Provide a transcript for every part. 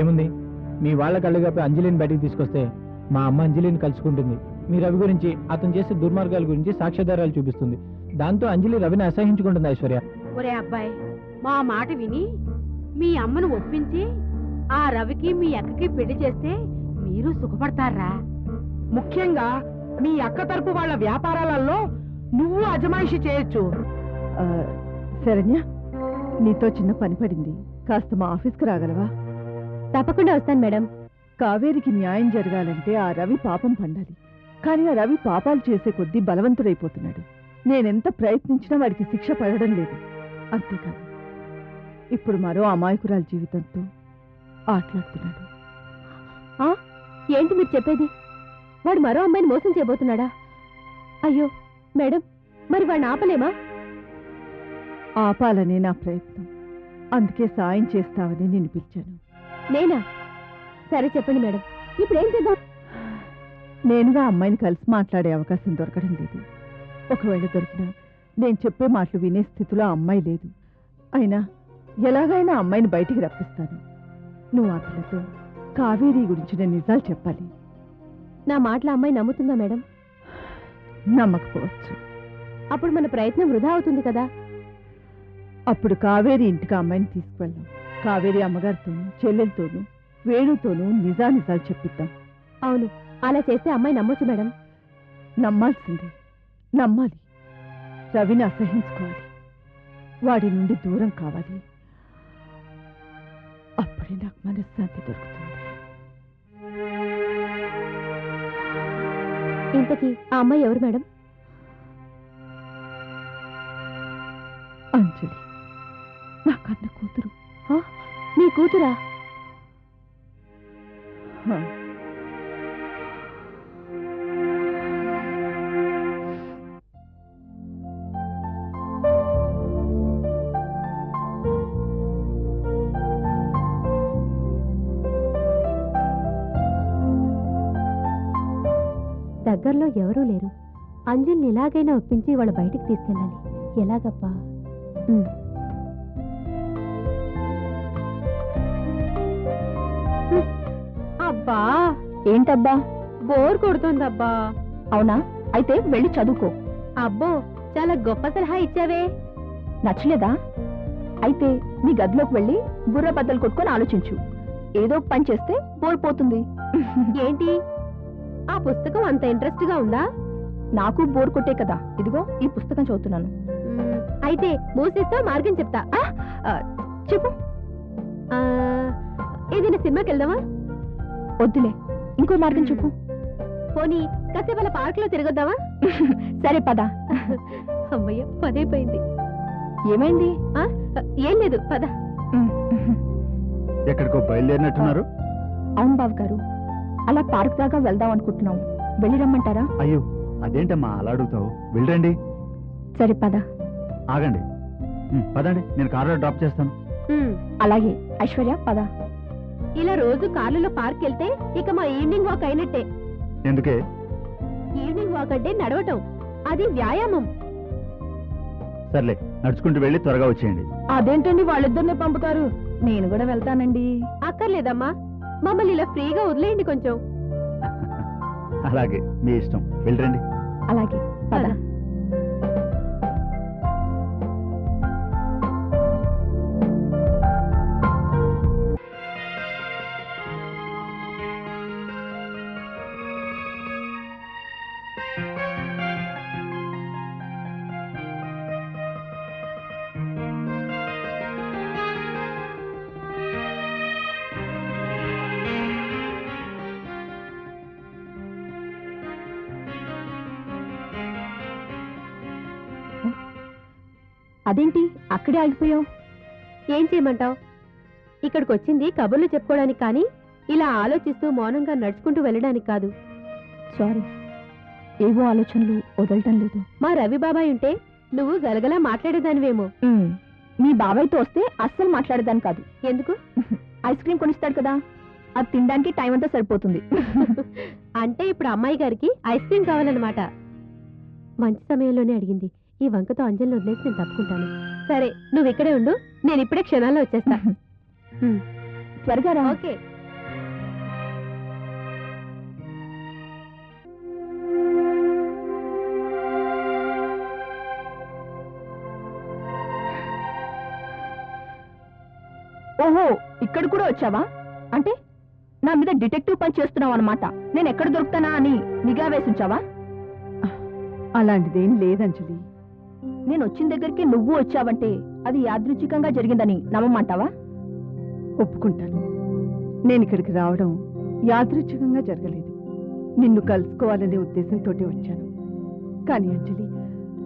ఏముంది? మీ వాళ్ళ కళ్ళుగాపై అంజలిని బయటికి తీసుకొస్తే మా అమ్మ అంజలిని కలుసుకుంటుంది. మీ రవి గురించి అతను చేసే దుర్మార్గాల గురించి సాక్ష్యాధారాలు చూపిస్తుంది. దాంతో అంజలి రవిని అసహించుకుంటుంది ఐశ్వర్య. ఒరే అబ్బాయి మా మాట విని మీ అమ్మను ఒప్పించి ఆ రవికి మీ అక్కకి పెళ్ళి చేస్తే మీరు సుఖపడతారా? ముఖ్యంగా మీ అక్క తరపు వాళ్ళ వ్యాపారాలలో నువ్వు అజమాయిషి చేయొచ్చు. శరణ్య నీతో చిన్న పని పడింది. కాస్త మా ఆఫీస్కి రాగలవా? తప్పకుండా వస్తాను మేడం. కావేరికి న్యాయం జరగాలంటే ఆ రవి పాపం పండాలి. కానీ ఆ రవి పాపాలు చేసే కొద్దీ బలవంతుడైపోతున్నాడు. నేనెంత ప్రయత్నించినా వాడికి శిక్ష పడడం లేదు. అంతేకాదు ఇప్పుడు మరో అమాయకురాల జీవితంతో ఆటలాడుతున్నాడు. ఏంటి మీరు చెప్పేది? వాడు మరో అమ్మాయిని మోసం చేయబోతున్నాడా? అయ్యో మేడం మరి వాడిని ఆపలేమా? ఆపాలనే నా ప్రయత్నం. అందుకే సాయం చేస్తావని నేను పిలిచాను. నేనా? సరే చెప్పండి మేడం. ఇప్పుడు ఏం చేద్దాం? నేనుగా అమ్మాయిని కలిసి మాట్లాడే అవకాశం దొరకడం లేదు. ఒకవేళ దొరికినా నేను చెప్పే మాటలు వినే స్థితిలో అమ్మాయి లేదు. అయినా ఎలాగైనా అమ్మాయిని బయటికి రప్పిస్తాను. నువ్వు ఆ పిల్లతో కావేరి గురించిన నిజాలు చెప్పాలి. నా మాటల అమ్మాయి నమ్ముతుందా మేడం? నమ్మకపోవచ్చు. అప్పుడు మన ప్రయత్నం వృధా అవుతుంది కదా? అప్పుడు కావేరి ఇంటికి అమ్మాయిని తీసుకువెళ్దాం. కావేరి అమ్మగారితోనూ చెల్లెలతోనూ వేణుతోనూ నిజానిజాలు చెప్పిద్దాం. అవును అలా చేస్తే అమ్మాయి నమ్మొచ్చు మేడం. నమ్మాల్సిందే. నమ్మాలి. రవిని అసహించుకోవాలి. వాడి నుండి దూరం కావాలి. అప్పుడే నాకు మనశ్శాంతి దొరుకుతుంది. ఇంతకీ ఆ అమ్మాయి ఎవరు మేడం? అంజలి. నా కన్న కూతురు. మీ కూతురా. దగ్గరలో ఎవరూ లేరు. అంజలిని ఎలాగైనా ఒప్పించి వాళ్ళ బయటికి తీసుకెళ్ళాలి. ఎలాగప్పా? అబ్బా. ఏంటబ్బా? బోర్ కొడుతుందబ్బా. అవునా? అయితే వెళ్ళి చదువుకో. అబ్బో చాలా గొప్ప సలహా ఇచ్చావే. నచ్చలేదా? అయితే నీ గదిలోకి వెళ్ళి బుర్ర బద్దలు కొట్టుకొని ఆలోచించు. ఏదో పని చేస్తే బోర్ పోతుంది. ఏంటి? ఆ పుస్తకం అంత ఇంట్రెస్ట్గా ఉందా? నాకు బోర్ కొట్టే కదా. ఇదిగో ఈ పుస్తకం చదువుతున్నాను. అయితే మూసేస్తా మార్గం చెప్తా. చెప్పు. ఏదైనా సినిమాకి వెళ్దామా? వద్దులే ఇంకో మార్గం చెప్పు పోనీ కాసేపు అలా పార్క్లో తిరగొద్దామా? సరే పద. అమ్మయ్య పదైపోయింది. ఏమైంది? ఆ, ఏం లేదు పద. ఎక్కడికో బయలుదేరినట్టున్నారు? అవును బాబు గారు అలా పార్క్ దాకా వెళ్దాం అనుకుంటున్నాం. వెళ్ళి రమ్మంటారా? అయ్యో అదేంటమ్మా అలా అడుగుతావు? వెళ్ళండి సరే పద. ఆగండి. ఉమ్, పదండి నేను కారులో డ్రాప్ చేస్తాను. అలాగే ఐశ్వర్య పద. ఇలా రోజు కార్లలో పార్క్ వెళ్తే ఇక మా ఈవినింగ్ వాక్ అయినట్టే. ఎందుకే? ఈవినింగ్ వాక్ అంటే నడవటం. అది వ్యాయామం. సర్లే నడుచుకుంటూ వెళ్ళి త్వరగా వచ్చేయండి. అదేంటండి వాళ్ళిద్దరిని పంపుతారు? నేను కూడా వెళ్తానండి. అక్కర్లేదమ్మా. మమ్మల్ని ఇలా ఫ్రీగా వదిలేయండి కొంచెం. అలాగే మీ ఇష్టం. వెళ్ళండి అలాగే పద. అదేంటి? అక్కడే ఆగిపోయావు. ఏం చేయమంటావు? ఇక్కడికి వచ్చింది కబుర్లు చెప్పుకోవడానికి కానీ ఇలా ఆలోచిస్తూ మౌనంగా నడుచుకుంటూ వెళ్ళడానికి కాదు. సారీ. ఏవో ఆలోచనలు వదలటం లేదు. మా రవి బాబాయ్ ఉంటే నువ్వు గలగలా మాట్లాడేదానివేమో. మీ బాబాయ్తో వస్తే అస్సలు మాట్లాడేదాన్ని కాదు. ఎందుకు? ఐస్ క్రీమ్ కొనిస్తాడు కదా. అది తినడానికి టైం అంతా సరిపోతుంది. అంటే ఇప్పుడు అమ్మాయి గారికి ఐస్ క్రీమ్ కావాలన్నమాట. మంచి సమయంలోనే అడిగింది. ఈ వంకతో అంజలిని వదిలేసి నేను తప్పుకుంటాను. సరే నువ్వు ఇక్కడే ఉండు నేను ఇప్పుడే క్షణాల్లో వచ్చేస్తా. త్వరగా రా. ఓకే. ఓహో ఇక్కడ కూడా వచ్చావా? అంటే నా మీద డిటెక్టివ్ పని చేస్తున్నావు అనమాట నేను ఎక్కడ దొరుకుతానా అని నిఘా వేసి ఉంచావా అలాంటిదేం లేదంజలి నేను వచ్చిన దగ్గరికి నువ్వు వచ్చావంటే అది యాదృచ్ఛికంగా జరిగిందని నమ్మమంటావా? ఒప్పుకుంటాను. నేను ఇక్కడికి రావడం యాదృచ్ఛికంగా జరగలేదు. నిన్ను కలుసుకోవాలనే ఉద్దేశంతో వచ్చాను. కానీ అంజలి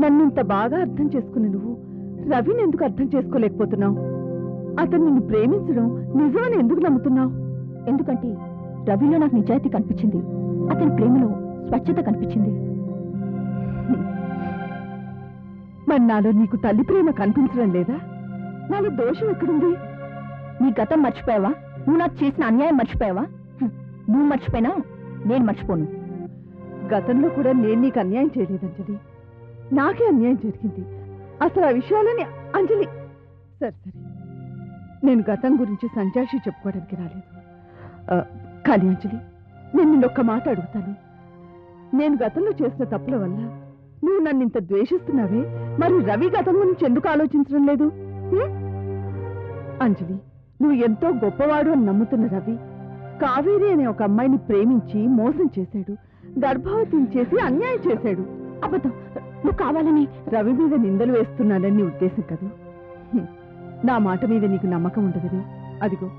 నన్ను ఇంత బాగా అర్థం చేసుకున్న నువ్వు రవిని ఎందుకు అర్థం చేసుకోలేకపోతున్నావు? అతను నిన్ను ప్రేమించడం నిజమని ఎందుకు నమ్ముతున్నావు? ఎందుకంటే రవిలో నాకు నిజాయితీ కనిపించింది. అతని ప్రేమలో స్వచ్ఛత కనిపించింది. మరి నాలో నీకు తల్లి ప్రేమ కనిపించడం లేదా? నాలో దోషం ఎక్కడుంది? నీ గతం మర్చిపోయావా? నువ్వు నాకు చేసిన అన్యాయం మర్చిపోయావా? నువ్వు మర్చిపోయినా నేను మర్చిపోను. గతంలో కూడా నేను నీకు అన్యాయం చేయలేదు అంజలి. నాకే అన్యాయం జరిగింది. అసలు ఆ విషయాలని అంజలి సరే సరే. నేను గతం గురించి సంజాషి చెప్పుకోవడానికి రాలేదు. కానీ అంజలి నేను నిన్నొక్క మాట అడుగుతాను. నేను గతంలో చేసిన తప్పుల వల్ల నువ్వు నన్ను ఇంత ద్వేషిస్తున్నావే? మరి రవి గతం గురించి ఎందుకు ఆలోచించడం లేదు? అంజలి నువ్వు ఎంతో గొప్పవాడు అని నమ్ముతున్న రవి కావేరి అనే ఒక అమ్మాయిని ప్రేమించి మోసం చేశాడు గర్భవతిని చేసి అన్యాయం చేశాడు. అబద్ధం. నువ్వు కావాలని రవి మీద నిందలు వేస్తున్నానని నీ ఉద్దేశం కదూ? నా మాట మీద నీకు నమ్మకం ఉండదని. అదిగో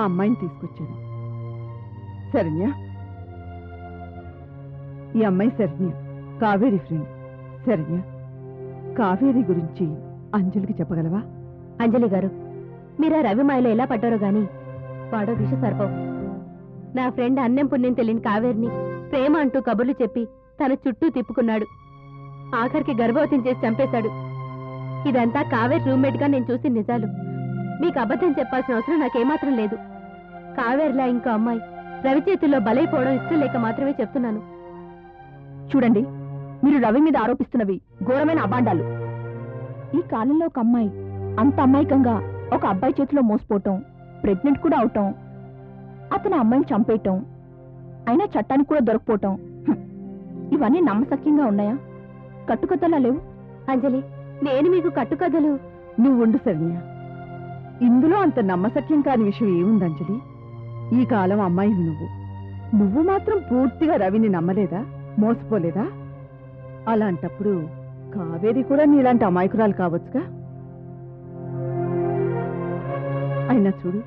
ఆ అమ్మాయిని తీసుకొచ్చాను. శరణ్య. ఈ అమ్మాయి శరణ్య కావేరి ఫ్రెండ్. శరణ్య. కావేరి గురించి అంజలికి చెప్పగలవా? అంజలి గారు మీరు రవి మాయలో ఎలా పడ్డారో గాని వాడో విష సర్పం. నా ఫ్రెండ్ అన్నం పుణ్యం తెలియని కావేరిని ప్రేమ అంటూ కబుర్లు చెప్పి తన చుట్టూ తిప్పుకున్నాడు. ఆఖరికి గర్భవతిని చేసి చంపేశాడు. ఇదంతా కావేరి రూమ్మేట్గా నేను చూసిన నిజాలు. మీకు అబద్ధం చెప్పాల్సిన అవసరం నాకేమాత్రం లేదు. కావేరిలా ఇంకో అమ్మాయి రవి చేతుల్లో బలైపోవడం ఇష్టం లేక మాత్రమే చెప్తున్నాను. చూడండి మీరు రవి మీద ఆరోపిస్తున్నవి ఘోరమైన అబాండాలు ఈ కాలంలో ఒక అమ్మాయి అంత అమాయకంగా ఒక అబ్బాయి చేతిలో మోసపోవటం ప్రెగ్నెంట్ కూడా అవటం అతను అమ్మాయిని చంపేయటం అయినా చట్టానికి కూడా దొరకపోవటం హ్మ్. ఇవన్నీ నమ్మసక్యంగా ఉన్నాయా? కట్టుకథలా లేవు? అంజలి నేను మీకు కట్టుకథలు. నువ్వు ఉండు శరణ్య. ఇందులో అంత నమ్మసక్యం కాని విషయం ఏముంది అంజలి? ఈ కాలం అమ్మాయివి నువ్వు. నువ్వు మాత్రం పూర్తిగా రవిని నమ్మలేదా? మోసపోలేదా? అలాంటప్పుడు కావేరి కూడా నీలాంటి అమాయకురాలు కావచ్చుగా? అయినా చూడు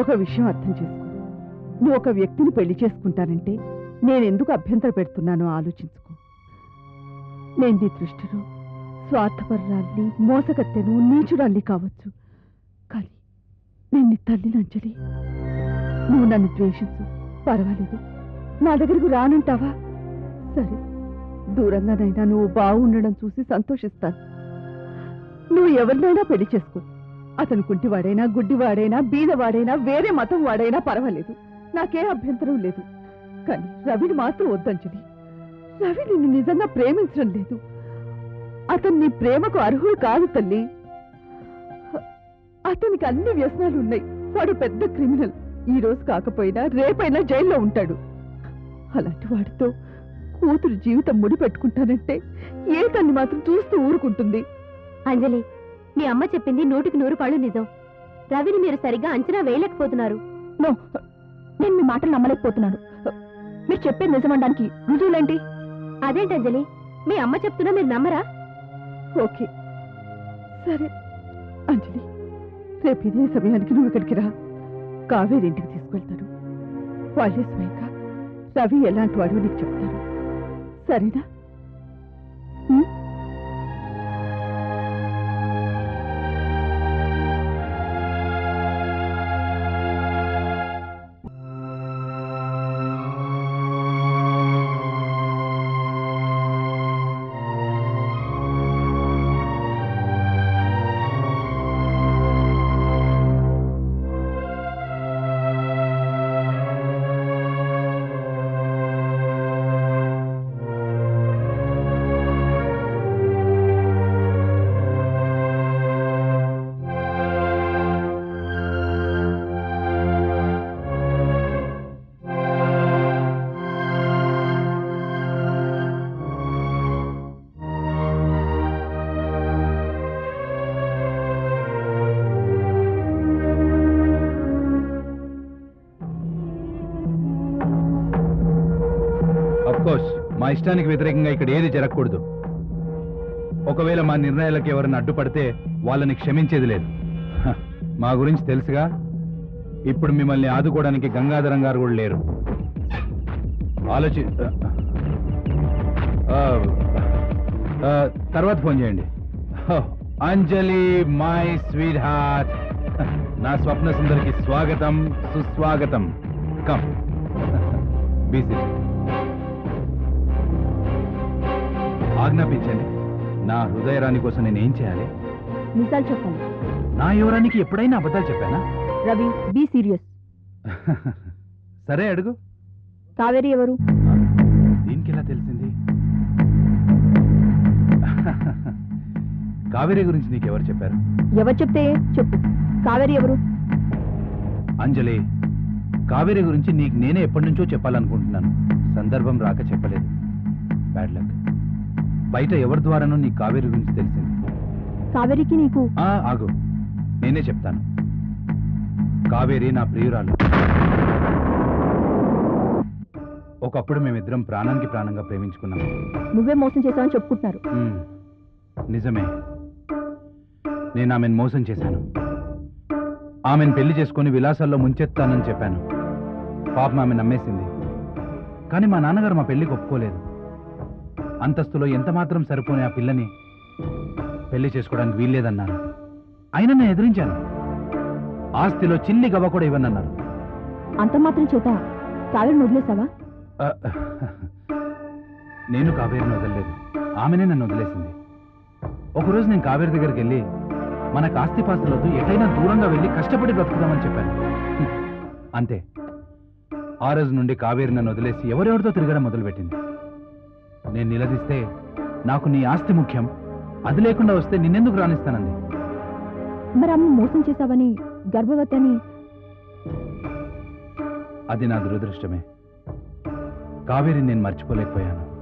ఒక విషయం అర్థం చేసుకో. నువ్వు ఒక వ్యక్తిని పెళ్ళి చేసుకుంటానంటే నేనెందుకు అభ్యంతర పెడుతున్నానో ఆలోచించుకో. నేను నీ దృష్టిలో స్వార్థపరురాల్ని మోసగత్తెను నీచురాల్ని కావచ్చు. కానీ నేను నీ తల్లిని అంజలి. నువ్వు నన్ను ద్వేషించు. పర్వాలేదు. నా దగ్గరకు రానంటావా? సరే. దూరంగానైనా నువ్వు బాగుండడం చూసి సంతోషిస్తాను. నువ్వు ఎవరినైనా పెళ్ళి చేసుకో. అతను కుంటివాడైనా గుడ్డివాడైనా బీదవాడైనా వేరే మతం వాడైనా పర్వాలేదు. నాకే అభ్యంతరం లేదు. కానీ రవిని మాత్రం వద్దంజలి. రవి నిన్ను నిజంగా ప్రేమించడం లేదు. అతను నీ ప్రేమకు అర్హుడు కాదు తల్లి. అతనికి అన్ని వ్యసనాలు ఉన్నాయి. వాడు పెద్ద క్రిమినల్. ఈ రోజు కాకపోయినా రేపైనా జైల్లో ఉంటాడు. అలాంటి వాడితో కూతురు జీవితం ముడి పెట్టుకుంటానంటే ఏ తల్లి మాత్రం చూస్తూ ఊరుకుంటుంది. అంజలి మీ అమ్మ చెప్పింది నూటికి నూరు పళ్ళు నిజం. రవిని మీరు సరిగ్గా అంచనా వేయలేకపోతున్నారు. నో నేను మీ మాటలు నమ్మలేకపోతున్నాను. మీరు చెప్పేది నిజమనడానికి రుజువులేంటి? అదేంటి అంజలి మీ అమ్మ చెప్తున్నా మీరు నమ్మరా? ఓకే. సరే అంజలి రేపు ఇదే సమయానికి నువ్వు ఇక్కడికి రా. కావేరి ఇంటికి తీసుకెళ్తాడు. వాళ్ళే స్వయంగా రవి ఎలాంటి వాడు నీకు చెప్తారు. సరేనా మా ఇష్టానికి వ్యతిరేకంగా ఇక్కడ ఏది జరగకూడదు. ఒకవేళ మా నిర్ణయాలకు ఎవరైనా అడ్డుపడితే వాళ్ళని క్షమించేది లేదు. మా గురించి తెలుసుగా? ఇప్పుడు మిమ్మల్ని ఆదుకోవడానికి గంగాధరం గారు కూడా లేరు. ఆలోచి తర్వాత ఫోన్ చేయండి. అంజలి మై స్వీట్ హార్ట్ నా స్వప్న సుందరికి స్వాగతం సుస్వాగతం. కమ్. బీసీ ఆజ్ఞాపించండి. నా హృదయరాణి కోసం నేను ఏం చేయాలి? నిజాలు చెప్పాలి నా యువరానికి ఎప్పుడైనా అబద్ధాలు చెప్పానా? రవి బీ సీరియస్ సరే అడుగు. కావేరి ఎవరు? దీనికి ఎలా తెలిసింది? కావేరి గురించి నీకెవరు చెప్పారు? ఎవరు చెప్తే చెప్పు. కావేరి ఎవరు? అంజలి కావేరి గురించి నీకు నేనే ఎప్పటి నుంచో చెప్పాలనుకుంటున్నాను. సందర్భం రాక చెప్పలేదు. బ్యాడ్ లక్ బయట ఎవరి ద్వారానో నీ కావేరి గురించి తెలిసింది. కావేరికి నీకు? ఆ, ఆగు. నేనే చెప్తాను. కావేరి నా ప్రియురాలు. ఒకప్పుడు మేమిద్దరం ప్రాణానికి ప్రాణంగా ప్రేమించుకున్నాం. నువ్వే మోసం చేశావని చెప్పుకుంటున్నారు. మ్మ్. నిజమే. నేను ఆమెను మోసం చేశాను. ఆమెను పెళ్ళి చేసుకొని విలాసాల్లో ముంచెత్తానని చెప్పాను. పాపం ఆమె నమ్మేసింది. కానీ మా నాన్నగారు మా పెళ్ళికి ఒప్పుకోలేదు. అంతస్తులో ఎంత మాత్రం సరిపోని ఆ పిల్లని పెళ్ళి చేసుకోవడానికి వీల్లేదన్నారు అయినా నేను ఎదిరించాను. ఆస్తిలో చిల్లి గవ్వ కూడా ఇవ్వనన్నారు. అంత మాత్రం చేత కావేరిని వదిలేసావా? ఆ, నేను కావేరిని వదలలేదు. ఆమెనే నన్ను వదిలేసింది. ఒకరోజు నేను కావేరి దగ్గరికి వెళ్ళి మనకు ఆస్తిపాస్తులతో ఎటైనా దూరంగా వెళ్ళి కష్టపడి బ్రతుకుదామని చెప్పాను. హ్మ్. అంతే. ఆ రోజు నుండి కావేరి నన్ను వదిలేసి ఎవరెవరితో తిరగడం మొదలుపెట్టింది? నేను నిలదీస్తే నాకు నీ ఆస్తి ముఖ్యం. అది లేకుండా వస్తే నిన్నెందుకు రాణిస్తానంది? మరి అమ్మ మోసం చేశావని గర్భవతి అని అది నా దురదృష్టమే. కావేరి నేను మర్చిపోలేకపోయాను.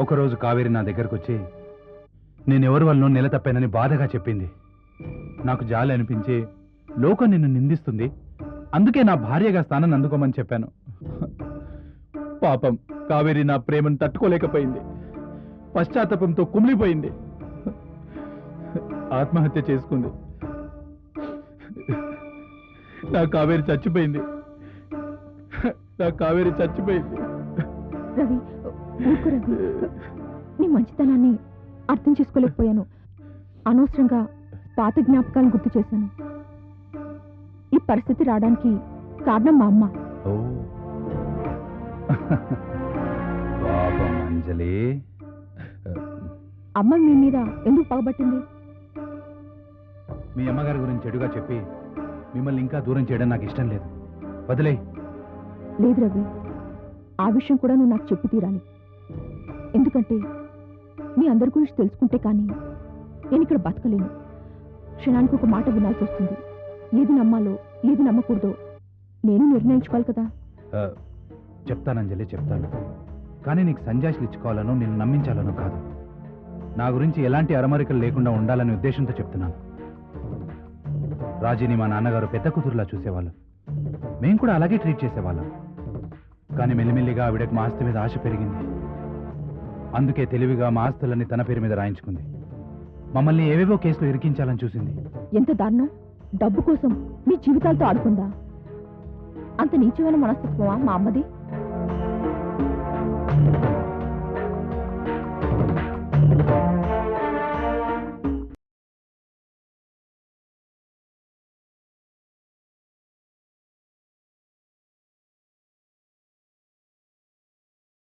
ఒకరోజు కావేరి నా దగ్గరకు వచ్చి నేను ఎవరి వల్ల నెల తప్పానని బాధగా చెప్పింది. నాకు జాలి అనిపించి లోకం నిన్ను నిందిస్తుంది. అందుకే నా భార్యగా స్థానాన్ని అందుకోమని చెప్పాను. పాపం. కావేరి నా ప్రేమను తట్టుకోలేకపోయింది. పశ్చాత్తాపంతో కుమిలిపోయింది. ఆత్మహత్య చేసుకుంది. నా కావేరి చచ్చిపోయింది. నా కావేరి చచ్చిపోయింది. రవి ఊరుకు రవి. నీ మంచితనాన్ని అర్థం చేసుకోలేకపోయాను. అనవసరంగా పాత జ్ఞాపకాలను గుర్తు చేశాను. ఈ పరిస్థితి రావడానికి కారణం మా అమ్మ. పాపం అంజలి అమ్మ మీ మీద ఎందుకు పగబట్టింది? మీ అమ్మగారి గురించి చెడుగా చెప్పి మిమ్మల్ని ఇంకా దూరం చేయడం నాకు ఇష్టం లేదు. వదిలే లేదు రవి ఆ విషయం కూడా నువ్వు నాకు చెప్పి తీరాలి. ఎందుకంటే మీ అందరి గురించి తెలుసుకుంటే కానీ నేను ఇక్కడ బతకలేను. క్షణానికి ఒక మాట వినాల్సి వస్తుంది. ఏది నమ్మాలో ఏది నమ్మకూడదో నేను నిర్ణయించుకోవాలి కదా. చెప్తాను అంజలి చెప్తాను. కానీ నీకు సంజాషులు ఇచ్చుకోవాలనో నిన్ను నమ్మించాలనో కాదు. నా గురించి ఎలాంటి అరమరికలు లేకుండా ఉండాలనే ఉద్దేశంతో చెప్తున్నాను. రాజీని మా నాన్నగారు పెద్ద కూతురులా చూసేవాళ్ళు. మేము కూడా అలాగే ట్రీట్ చేసేవాళ్ళం. కానీ మెల్లిమెల్లిగా ఆవిడకి మా ఆస్తి మీద ఆశ పెరిగింది. అందుకే తెలివిగా మా ఆస్తులన్నీ తన పేరు మీద రాయించుకుంది. మమ్మల్ని ఏవేవో కేసులు ఇరికించాలని చూసింది. ఎంత దారుణం! డబ్బు కోసం మీ జీవితాలతో ఆడుకుందా? అంత నీచమైన మనస్తత్వమా మా అమ్మది?